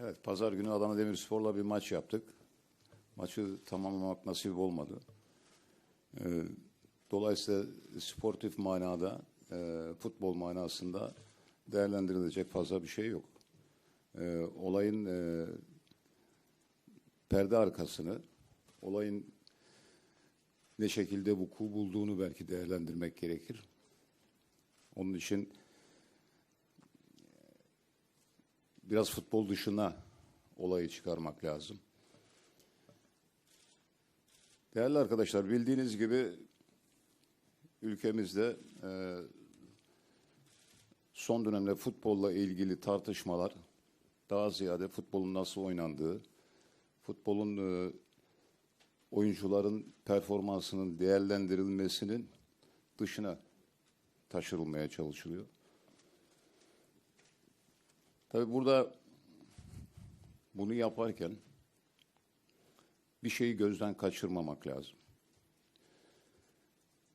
Evet, pazar günü Adana Demirspor'la bir maç yaptık. Maçı tamamlamak nasip olmadı. Ee, dolayısıyla sportif manada, e, futbol manasında değerlendirilecek fazla bir şey yok. Ee, olayın e, perde arkasını, olayın ne şekilde vuku bulduğunu belki değerlendirmek gerekir. Onun için biraz futbol dışına olayı çıkarmak lazım. Değerli arkadaşlar, bildiğiniz gibi ülkemizde e, son dönemde futbolla ilgili tartışmalar daha ziyade futbolun nasıl oynandığı, futbolun e, oyuncuların performansının değerlendirilmesinin dışına taşırılmaya çalışılıyor. Tabii burada bunu yaparken bir şeyi gözden kaçırmamak lazım.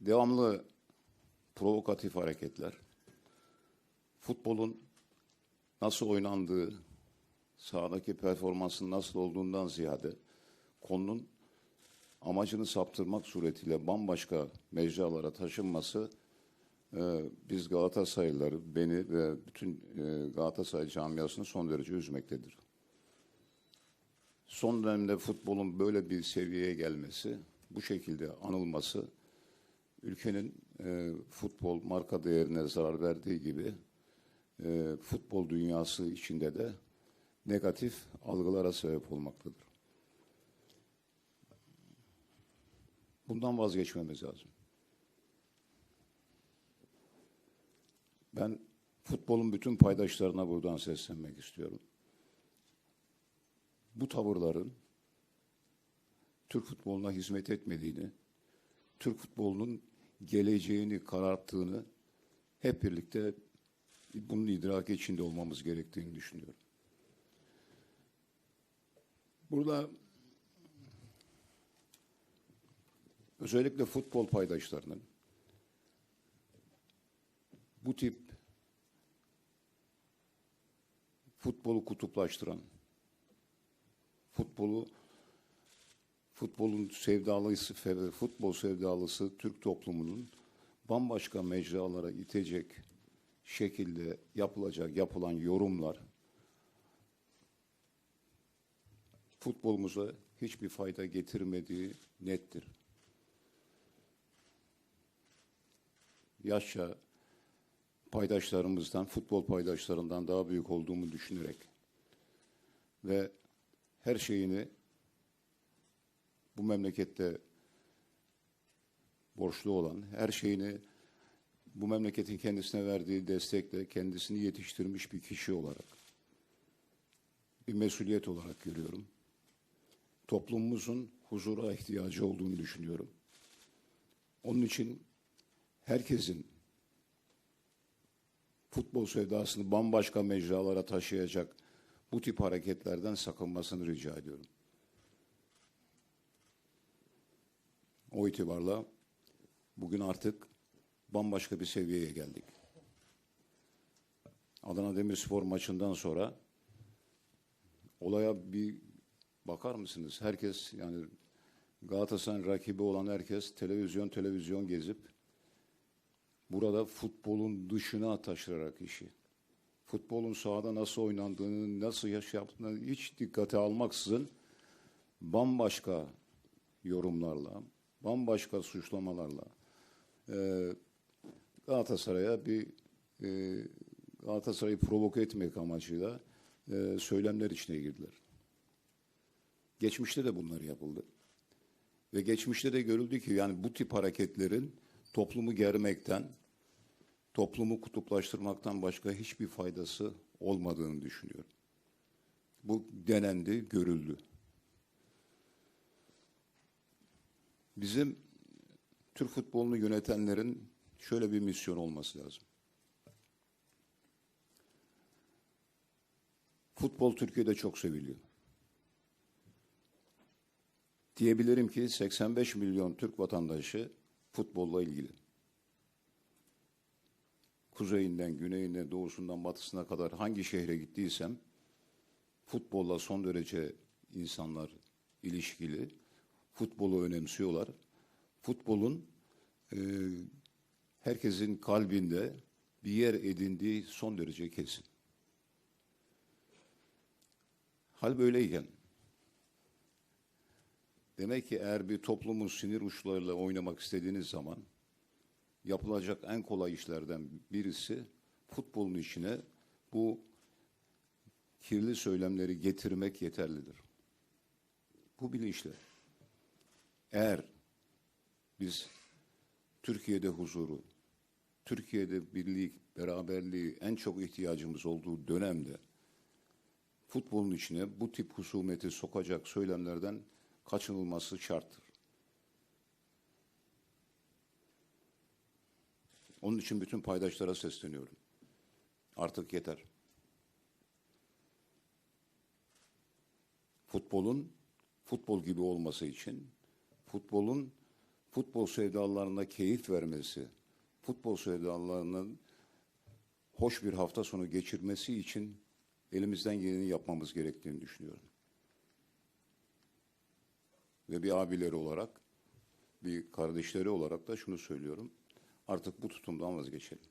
Devamlı provokatif hareketler, futbolun nasıl oynandığı, sahadaki performansın nasıl olduğundan ziyade konunun amacını saptırmak suretiyle bambaşka mecralara taşınması biz Galatasaraylıları, beni ve bütün e, Galatasaray camiasını son derece üzmektedir. Son dönemde futbolun böyle bir seviyeye gelmesi, bu şekilde anılması, ülkenin e, futbol marka değerine zarar verdiği gibi e, futbol dünyası içinde de negatif algılara sebep olmaktadır. Bundan vazgeçmemiz lazım. Ben futbolun bütün paydaşlarına buradan seslenmek istiyorum. Bu tavırların Türk futboluna hizmet etmediğini, Türk futbolunun geleceğini kararttığını hep birlikte bunun idraki içinde olmamız gerektiğini düşünüyorum. Burada özellikle futbol paydaşlarının bu tip futbolu kutuplaştıran, futbolu futbolun sevdalısı, futbol sevdalısı Türk toplumunun bambaşka mecralara itecek şekilde yapılacak, yapılan yorumlar futbolumuza hiçbir fayda getirmediği nettir. Yaşça paydaşlarımızdan, futbol paydaşlarından daha büyük olduğumu düşünerek ve her şeyini bu memlekette borçlu olan, her şeyini bu memleketin kendisine verdiği destekle kendisini yetiştirmiş bir kişi olarak bir mesuliyet olarak görüyorum. Toplumumuzun huzura ihtiyacı olduğunu düşünüyorum. Onun için herkesin futbol sevdasını bambaşka mecralara taşıyacak bu tip hareketlerden sakınmasını rica ediyorum. O itibarla bugün artık bambaşka bir seviyeye geldik. Adana Demirspor maçından sonra olaya bir bakar mısınız? Herkes yani Galatasaray'ın rakibi olan herkes televizyon televizyon gezip burada futbolun dışına taşırarak işi. Futbolun sahada nasıl oynandığını, nasıl yaş yaptığını hiç dikkate almaksızın bambaşka yorumlarla, bambaşka suçlamalarla e, Galatasaray'a bir e, Galatasaray'ı provoke etmek amacıyla e, söylemler içine girdiler. Geçmişte de bunlar yapıldı. Ve geçmişte de görüldü ki yani bu tip hareketlerin toplumu germekten, toplumu kutuplaştırmaktan başka hiçbir faydası olmadığını düşünüyorum. Bu denendi, görüldü. Bizim Türk futbolunu yönetenlerin şöyle bir misyon olması lazım. Futbol Türkiye'de çok seviliyor. Diyebilirim ki 85 milyon Türk vatandaşı futbolla ilgili. Kuzeyinden, güneyinden, doğusundan, batısına kadar hangi şehre gittiysem futbolla son derece insanlar ilişkili. Futbolu önemsiyorlar. Futbolun e, herkesin kalbinde bir yer edindiği son derece kesin. Hal böyleyken demek ki eğer bir toplumun sinir uçlarıyla oynamak istediğiniz zaman yapılacak en kolay işlerden birisi futbolun içine bu kirli söylemleri getirmek yeterlidir. Bu bilinçle. Eğer biz Türkiye'de huzuru, Türkiye'de birlik, beraberliği en çok ihtiyacımız olduğu dönemde futbolun içine bu tip husumeti sokacak söylemlerden kaçınılması şarttır. Onun için bütün paydaşlara sesleniyorum. Artık yeter. Futbolun futbol gibi olması için, futbolun futbol sevdalarına keyif vermesi, futbol sevdalarının hoş bir hafta sonu geçirmesi için elimizden geleni yapmamız gerektiğini düşünüyorum. Ve bir abileri olarak, bir kardeşleri olarak da şunu söylüyorum. Artık bu tutumdan vazgeçelim.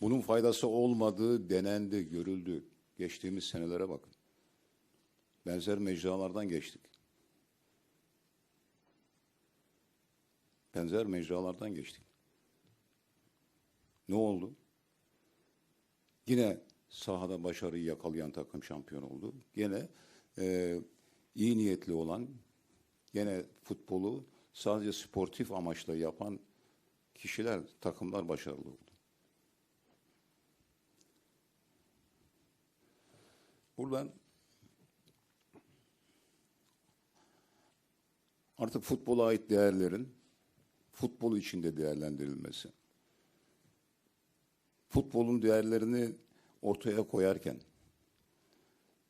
Bunun faydası olmadığı denendi, görüldü. Geçtiğimiz senelere bakın. Benzer mecralardan geçtik. Benzer mecralardan geçtik. Ne oldu? Yine sahada başarıyı yakalayan takım şampiyon oldu. Yine e, iyi niyetli olan, yine futbolu sadece sportif amaçla yapan kişiler, takımlar başarılı oldu. Buradan artık futbola ait değerlerin futbol içinde değerlendirilmesi. Futbolun değerlerini ortaya koyarken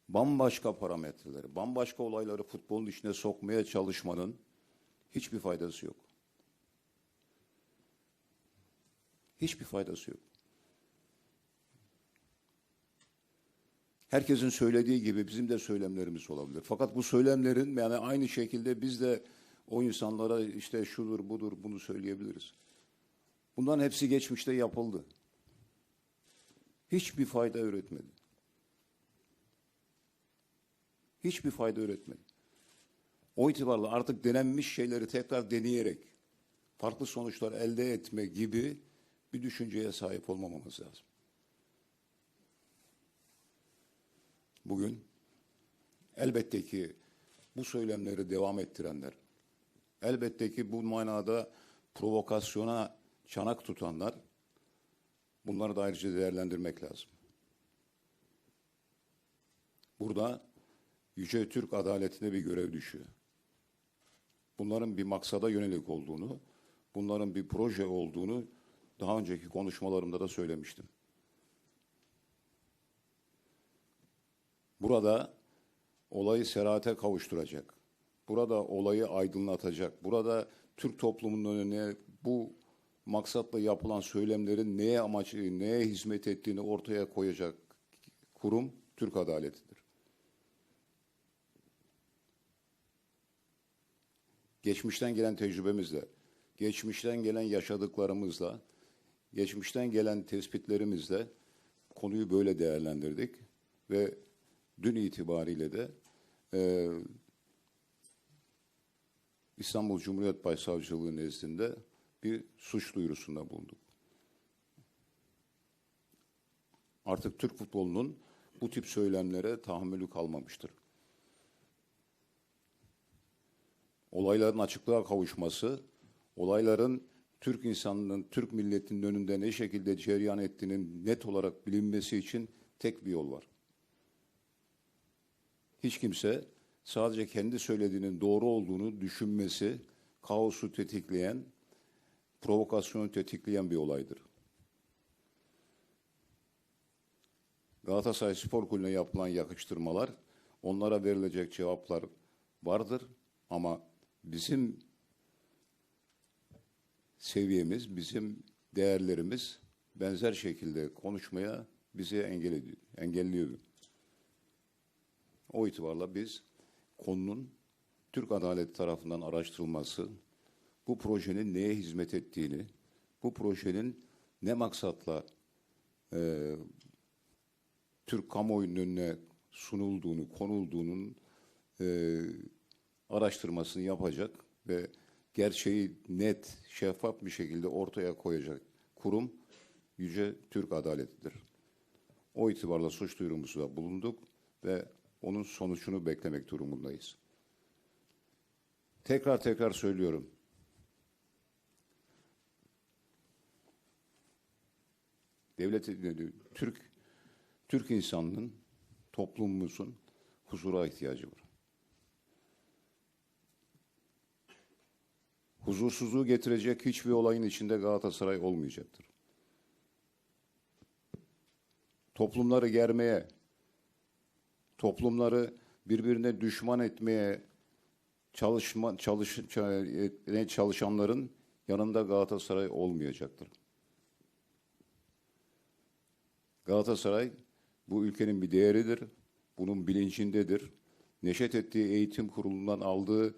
bambaşka parametreleri, bambaşka olayları futbolun içine sokmaya çalışmanın hiçbir faydası yok. Hiçbir faydası yok. Herkesin söylediği gibi bizim de söylemlerimiz olabilir. Fakat bu söylemlerin yani aynı şekilde biz de o insanlara işte şudur budur bunu söyleyebiliriz. Bunların hepsi geçmişte yapıldı. Hiçbir fayda üretmedi. Hiçbir fayda üretmedi. O itibarla artık denenmiş şeyleri tekrar deneyerek farklı sonuçlar elde etme gibi bir düşünceye sahip olmamamız lazım. Bugün elbette ki bu söylemleri devam ettirenler, elbette ki bu manada provokasyona çanak tutanlar bunları da ayrıca değerlendirmek lazım. Burada Yüce Türk adaletine bir görev düşüyor. Bunların bir maksada yönelik olduğunu, bunların bir proje olduğunu daha önceki konuşmalarımda da söylemiştim. Burada olayı serate kavuşturacak. Burada olayı aydınlatacak. Burada Türk toplumunun önüne bu maksatla yapılan söylemlerin neye amacı, neye hizmet ettiğini ortaya koyacak kurum Türk adaletidir. Geçmişten gelen tecrübemizle, geçmişten gelen yaşadıklarımızla, geçmişten gelen tespitlerimizle konuyu böyle değerlendirdik ve dün itibariyle de e, İstanbul Cumhuriyet Başsavcılığı nezdinde bir suç duyurusunda bulunduk. Artık Türk futbolunun bu tip söylemlere tahammülü kalmamıştır. Olayların açıklığa kavuşması, olayların Türk insanının, Türk milletinin önünde ne şekilde cereyan ettiğinin net olarak bilinmesi için tek bir yol var. Hiç kimse sadece kendi söylediğinin doğru olduğunu düşünmesi, kaosu tetikleyen, provokasyonu tetikleyen bir olaydır. Galatasaray Spor Kulübü'ne yapılan yakıştırmalar, onlara verilecek cevaplar vardır ama bizim seviyemiz, bizim değerlerimiz benzer şekilde konuşmaya bizi engel ediyor, engelliyordu. O itibarla biz konunun Türk adaleti tarafından araştırılması, bu projenin neye hizmet ettiğini, bu projenin ne maksatla e, Türk kamuoyunun önüne sunulduğunu, konulduğunun e, araştırmasını yapacak ve gerçeği net, şeffaf bir şekilde ortaya koyacak kurum Yüce Türk Adaleti'dir. O itibarla suç duyurumuzda bulunduk ve onun sonucunu beklemek durumundayız. Tekrar tekrar söylüyorum. Devlet, Türk, Türk insanının, toplumumuzun huzura ihtiyacı var. Huzursuzluğu getirecek hiçbir olayın içinde Galatasaray olmayacaktır. Toplumları germeye, toplumları birbirine düşman etmeye çalışma, çalış, ça- çalışanların yanında Galatasaray olmayacaktır. Galatasaray bu ülkenin bir değeridir. Bunun bilincindedir. Neşet ettiği eğitim kurulundan aldığı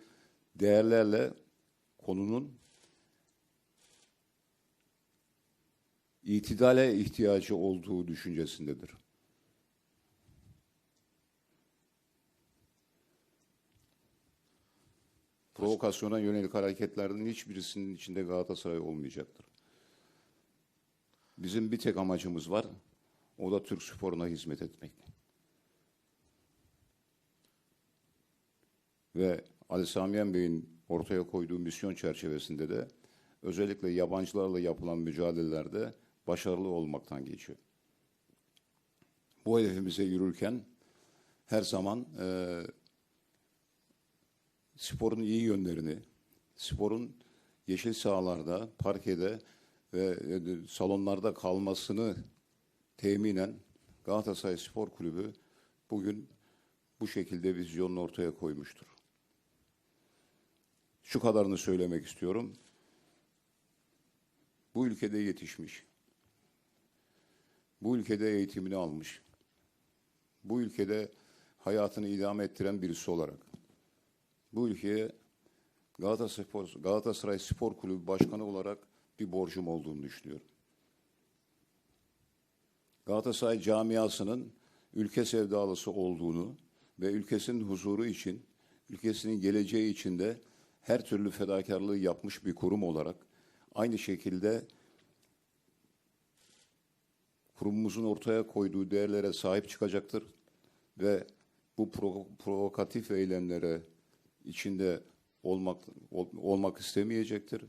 değerlerle konunun itidale ihtiyacı olduğu düşüncesindedir. Provokasyona yönelik hareketlerden hiçbirisinin içinde Galatasaray olmayacaktır. Bizim bir tek amacımız var. O da Türk sporuna hizmet etmek. Ve Ali Samiyen Bey'in ortaya koyduğu misyon çerçevesinde de özellikle yabancılarla yapılan mücadelelerde başarılı olmaktan geçiyor. Bu hedefimize yürürken her zaman e, sporun iyi yönlerini, sporun yeşil sahalarda, parkede ve e, salonlarda kalmasını teminen Galatasaray Spor Kulübü bugün bu şekilde vizyonunu ortaya koymuştur. Şu kadarını söylemek istiyorum. Bu ülkede yetişmiş. Bu ülkede eğitimini almış. Bu ülkede hayatını idame ettiren birisi olarak. Bu ülkeye Galatasaray Spor, Galatasaray Spor Kulübü Başkanı olarak bir borcum olduğunu düşünüyorum. Galatasaray camiasının ülke sevdalısı olduğunu ve ülkesinin huzuru için, ülkesinin geleceği için de her türlü fedakarlığı yapmış bir kurum olarak aynı şekilde kurumumuzun ortaya koyduğu değerlere sahip çıkacaktır ve bu provo- provokatif eylemlere içinde olmak ol- olmak istemeyecektir.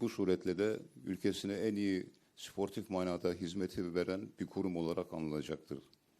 Bu suretle de ülkesine en iyi sportif manada hizmeti veren bir kurum olarak anılacaktır.